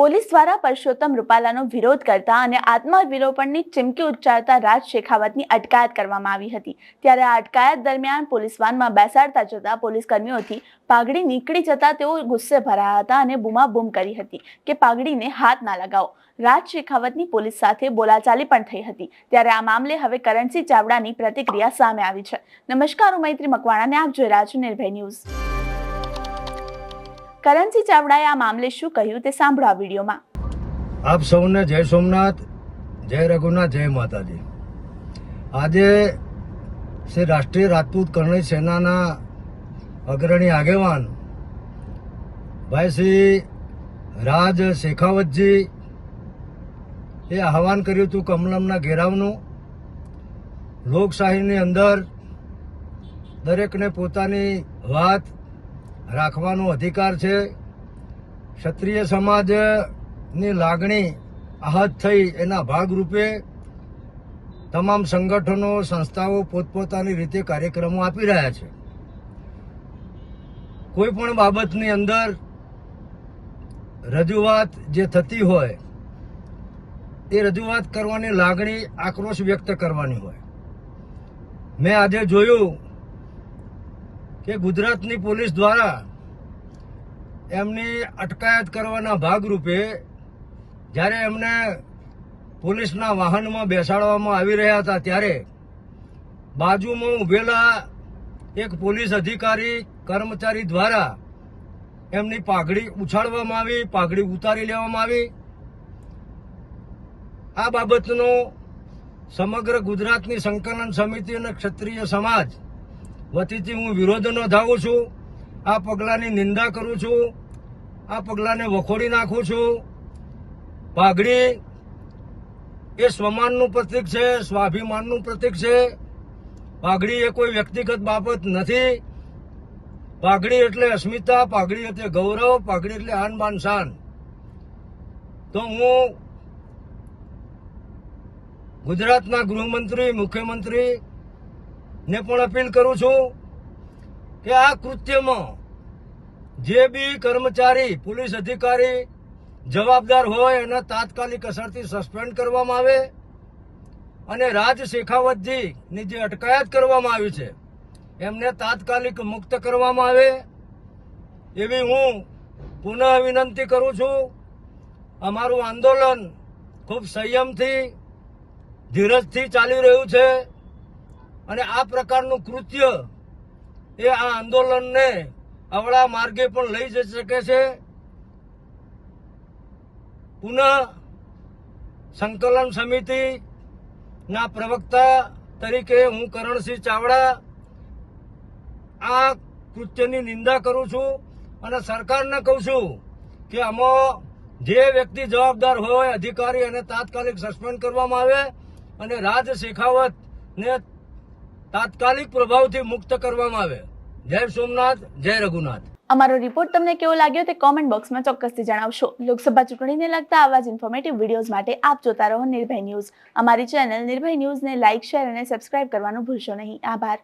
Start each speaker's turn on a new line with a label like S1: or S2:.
S1: Police દ્વારા પરસોત્તમ રૂપાલાનો વિરોધ કરતા અને આત્મવિરોપણની ચીમકી ઉચ્ચારતા રાજ શેખાવતની અટકાયત કરવામાં આવી હતી. ત્યારે આ અટકાયત દરમિયાન પોલીસ વાનમાં બેસાડતા જતા પોલીસ કર્મીઓથી પાઘડી નીકળી જતા તેઓ ગુસ્સે ભરાયા હતા અને બૂમાબૂમ કરી હતી કે પાઘડીને હાથ ના લગાવો. રાજ શેખાવતની પોલીસ સાથે બોલાચાલી પણ થઈ હતી. ત્યારે આ મામલે હવે કરણસિંહ ચાવડાની પ્રતિક્રિયા સામે આવી છે. નમસ્કાર, હું મૈત્રી મકવાણાને આપ જોઈ રહ્યા છો નિર્ભય ન્યૂઝ. કરણસિંહ ચાવડાએ આ મામલે શું કહ્યું તે સાંભળો આ વિડીયોમાં.
S2: આપ સૌને જય સોમનાથ, જય રઘુનાથ, જય માતાજી. આજે શ્રી રાષ્ટ્રીય રાજપૂત કરણી સેનાના અગ્રણી આગેવાન ભાઈ શ્રી રાજ શેખાવતજી એ આહવાન કર્યું હતું કમલમના ઘેરાવનું. લોકશાહીની અંદર દરેકને પોતાની વાત રાખવાનો અધિકાર છે. ક્ષત્રિય સમાજની લાગણી આહત થઈ એના ભાગરૂપે તમામ સંગઠનો, સંસ્થાઓ પોતપોતાની રીતે કાર્યક્રમો આપી રહ્યા છે. કોઈ પણ બાબતની અંદર રજૂઆત જે થતી હોય, એ રજૂઆત કરવાની લાગણી આક્રોશ વ્યક્ત કરવાની હોય. મેં આજે જોયું કે ગુજરાતની પોલીસ દ્વારા એમની અટકાયત કરવાના ભાગરૂપે જ્યારે એમને પોલીસના વાહનમાં બેસાડવામાં આવી રહ્યા હતા ત્યારે બાજુમાં ઊભેલા એક પોલીસ અધિકારી, કર્મચારી દ્વારા એમની પાઘડી ઉછાળવામાં આવી, પાઘડી ઉતારી લેવામાં આવી. આ બાબતનો સમગ્ર ગુજરાતની સંકલન સમિતિ અને ક્ષત્રિય સમાજ વતીથી હું વિરોધ નોંધાવું છું. આ પગલાંની નિંદા કરું છું. આ પગલાંને વખોડી નાખું છું. પાઘડી એ સ્વમાનનું પ્રતીક છે, સ્વાભિમાનનું પ્રતીક છે. પાઘડી એ કોઈ વ્યક્તિગત બાબત નથી. પાઘડી એટલે અસ્મિતા, પાઘડી એટલે ગૌરવ, પાઘડી એટલે આન બાન શાન. તો હું ગુજરાતના ગૃહમંત્રી, મુખ્યમંત્રી ને પણ અપીલ કરું છું કે આ કૃત્યમાં જે બી કર્મચારી, પોલીસ અધિકારી જવાબદાર હોય એને તાત્કાલિક અસરથી સસ્પેન્ડ કરવામાં આવે અને રાજ શેખાવતજીની જે અટકાયત કરવામાં આવી છે, એમને તાત્કાલિક મુક્ત કરવામાં આવે, એવી હું પુનઃ વિનંતી કરું છું. અમારું આંદોલન ખૂબ સંયમથી, ધીરજથી ચાલી રહ્યું છે. અને આ પ્રકારનું કૃત્ય એ આ આંદોલનને અવળા માર્ગે પણ લઈ જઈ શકે છે. પુનઃ સંકલન સમિતિના પ્રવક્તા તરીકે હું કરણસિંહ ચાવડા આ કૃત્યની નિંદા કરું છું અને સરકારને કહું છું કે આમાં જે વ્યક્તિ જવાબદાર હોય, અધિકારી અને તાત્કાલિક સસ્પેન્ડ કરવામાં આવે અને રાજ શેખાવતને તાત્કાલિક પ્રભાવથી મુક્ત કરવામાં આવે. જય સોમનાથ, જય રઘુનાથ.
S1: અમારો રિપોર્ટ તમને કેવો લાગ્યો તે કોમેન્ટ બોક્સમાં ચોક્કસથી જણાવશો. લોકસભા ચૂંટણીને લગતા આવા જ ઇન્ફોર્મેટિવ વિડીયોઝ માટે આપ જોતા રહો નિર્ભય ન્યૂઝ. અમારી ચેનલ નિર્ભય ન્યૂઝને લાઇક શેર અને સબસ્ક્રાઇબ કરવાનું ભૂલશો નહીં. આભાર.